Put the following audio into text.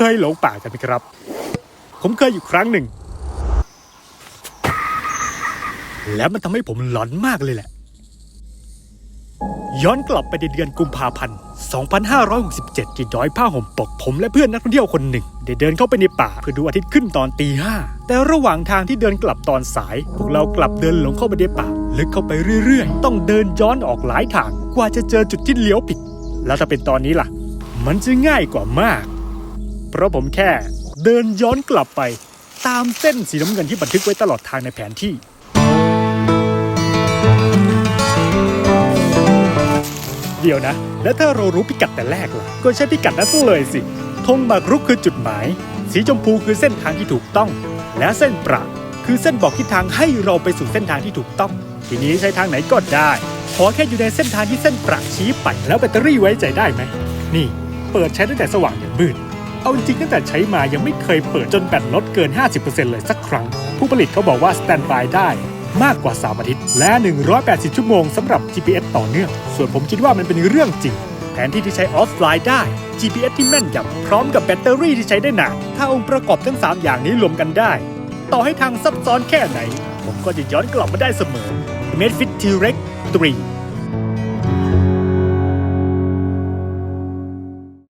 เคยหลงป่ากันไหมครับ ผมเคยอยู่ครั้งหนึ่ง แล้วมันทำให้ผมหลอนมากเลยแหละ ย้อนกลับไปในเดือนกุมภาพันธ์ 2567ที่ดอยผ้าห่มปก ผมและเพื่อนนักท่องเที่ยวคนหนึ่ง ได้เดินเข้าไปในป่าเพื่อดูอาทิตย์ขึ้นตอนตีห้าแต่ระหว่างทางที่เดินกลับตอนสาย พวกเรากลับเดินหลงเข้าไปในป่าลึกเข้าไปเรื่อยๆ ต้องเดินย้อนออกหลายทางกว่าจะเจอจุดที่เลี้ยวผิด แล้วถ้าเป็นตอนนี้ล่ะ มันจะง่ายกว่ามาก เพราะผมแค่เดินย้อนกลับไป ตามเส้นสีน้ำเงินที่บันทึกไว้ตลอดทางในแผนที่ เดี๋ยวนะ แล้วถ้าเรารู้พิกัดแต่แรกล่ะ ก็ใช้พิกัดนั้นเลยสิธงหมากรุกคือจุดหมาย สีชมพูคือเส้นทางที่ถูกต้อง และเส้นประคือเส้นบอกทิศทางให้เราไปสู่เส้นทางที่ถูกต้อง ทีนี้ใช้ทางไหนก็ได้ ขอแค่อยู่ในเส้นทางที่เส้นประชี้ไปแล้วแบตเตอรี่ไว้ใจได้ไหม นี่ เปิดใช้ตั้งแต่สว่างยันมืด เอาจริงตั้งแต่ใช้มายังไม่เคยเปิดจนแบตลดเกิน 50%เลยสักครั้ง ผู้ผลิตเขาบอกว่าสแตนบายได้มากกว่า 3 อาทิตย์ และ 180 ชั่วโมงสำหรับ GPS ต่อเนื่อง ส่วนผมคิดว่ามันเป็นเรื่องจริง แผนที่ที่ใช้ออฟไลน์ได้ GPS ที่แม่นยำพร้อมกับแบตเตอรี่ที่ใช้ได้นาน ถ้าองค์ประกอบทั้ง 3 อย่างนี้รวมกันได้ ต่อให้ทางซับซ้อนแค่ไหน ผมก็จะย้อนกลับมาได้เสมอ m e d f i t T-Rex 3